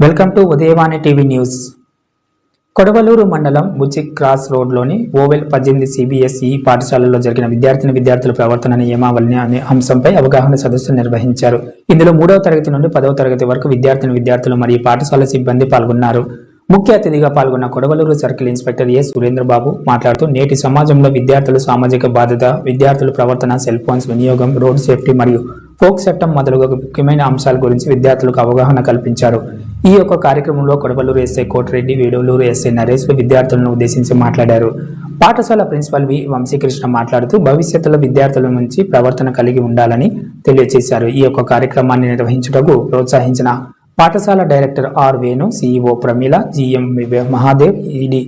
Welcome to Udayavani TV news. Kodavaluru మండలం Buchi cross రోడ్లోని ఓవెల్ పద్దెనిమిది సిబిఎస్ఈ పాఠశాలలో జరిగిన విద్యార్థిని విద్యార్థుల ప్రవర్తన నియమావళిని అనే అంశంపై అవగాహన సదస్సు నిర్వహించారు. ఇందులో మూడవ తరగతి నుండి పదవ తరగతి వరకు విద్యార్థిని విద్యార్థులు మరియు పాఠశాల సిబ్బంది పాల్గొన్నారు. ముఖ్య అతిథిగా పాల్గొన్న Kodavaluru circle inspector A Surendrababu మాట్లాడుతూ నేటి సమాజంలో విద్యార్థులు సామాజిక బాధ్యత విద్యార్థుల ప్రవర్తన సెల్ ఫోన్స్ వినియోగం రోడ్ సేఫ్టీ మరియు ఫోక్ చట్టం మొదలుగా ముఖ్యమైన అంశాల గురించి విద్యార్థులకు అవగాహన కల్పించారు. ఈ యొక్క కార్యక్రమంలో కొడవలూరు ఎస్ఐ కోటిరెడ్డి వేడవలూరు ఎస్ఐ నరేష్ విద్యార్థులను ఉద్దేశించి మాట్లాడారు. పాఠశాల ప్రిన్సిపల్ వి వంశీకృష్ణ మాట్లాడుతూ భవిష్యత్తులో విద్యార్థుల నుంచి ప్రవర్తన కలిగి ఉండాలని తెలియజేశారు ఈ యొక్క కార్యక్రమాన్ని నిర్వహించుటకు ప్రోత్సహించిన పాఠశాల director R Venu CEO Pramila GM Mahadev ED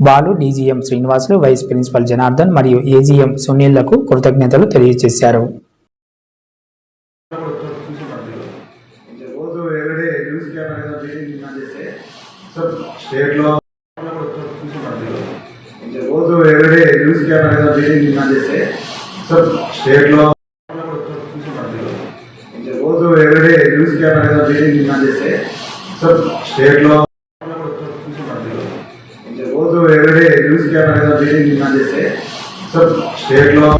Balu DGM Srinivasulu vice principal Janardhan మరియు ఏజీఎం సునీళ్ళకు కృతజ్ఞతలు తెలియజేశారు రోజు ఎవ్రీడే న్యూస్ పేపర్ ఏదో మీటింగ్ డిమాండ్ చేస్తే సార్ స్టేట్లో రోజు ఎవ్రీడే న్యూస్ పేపర్ ఏదో మీటింగ్ డిమాండ్ చేస్తే సార్ స్టేట్లో రోజు ఎవ్రీడే న్యూస్ పేపర్ ఏదో మీటింగ్ డిమాండ్ చేస్తే సార్ స్టేట్లో రోజు ఎవ్రీడే న్యూస్ పేపర్ ఏదో మీటింగ్ డిమాండ్ చేస్తే సార్ స్టేట్లో